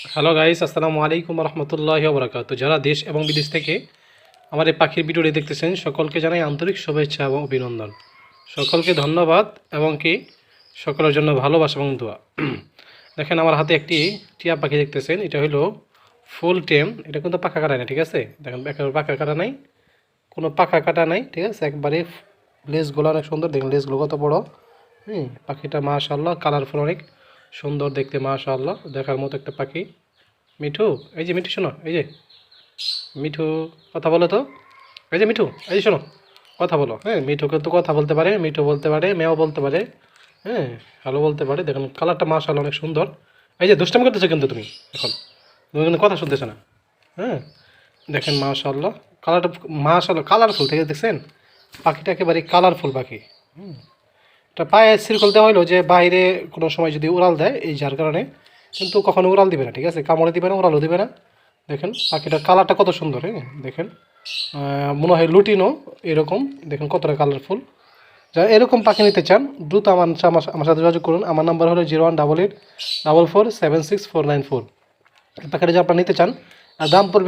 Hello guys আসসালামু আলাইকুম রহমতুল্লাহ বরাকাত যারা দেশ এবং বিদেশ থেকে আমার এই পাখির ভিডিওটি দেখতেছেন, সকলকে জানাই আন্তরিক শুভেচ্ছা এবং অভিনন্দন। সকলকে ধন্যবাদ এবং কি সকলের জন্য ভালোবাসা এবং দোয়া। দেখেন, আমার হাতে একটি টিয়া পাখি দেখতেছেন। এটা হলো ফুল টেম। এটা কিন্তু পাখা কাটা নাই, ঠিক আছে? দেখেন পাখা কাটা নাই। কোনো পাখা কাটা নাই, ঠিক আছে? একবারে লেসগুলো অনেক সুন্দর। দেখেন লেসগুলো কত বড়। হুম, পাখিটা মাশাল্লাহ কালারফুল অনেক। সুন্দর দেখতে মাশাল্লাহ দেখার মতো একটা পাখি। মিঠু, এই যে মিঠু, শোনো, এই যে। মিঠু, কথা বলো তো। এই যে মিঠু, এই যে শোনো, কথা বলো। হ্যাঁ মিঠু কিন্তু কথা বলতে পারে, মিঠু বলতে পারে, মেয়েও বলতে পারে হ্যাঁ হ্যালো বলতে পারে। দেখুন কালারটা মাশাল্লাহ অনেক সুন্দর। এই যে দুষ্টামি করতেছো কিন্তু তুমি এখন। তুমি কিন্তু কথা শুনতেছো না। হ্যাঁ দেখেন মাশাল্লাহ কালারটা মাশাল্লাহ কালারফুল থেকে দেখছেন? পাখিটা একেবারে কালারফুল পাখি। হুম। এটা পায়ে সিরকল দেওয়া হলো যে বাইরে কোনো সময় যদি উড়াল দেয়, এই যার কারণে, কিন্তু কখনো উড়াল দিবে না, ঠিক আছে? কামড়ে দিবে না, উড়ালও দিবে না। দেখেন পাখিটার কালারটা কত সুন্দর হ্যাঁ? দেখেন মনে হয় লুটিনো, এরকম। দেখেন কতটা কালারফুল যারা এরকম পাখি নিতে চান, দ্রুত আমার আমার সাথে যোগাযোগ করুন। আমার নাম্বার হলো zero one double eight, double four, seven six, four nine four. পাখিটা যদি আপনারা নিতে চান দাম পড়বে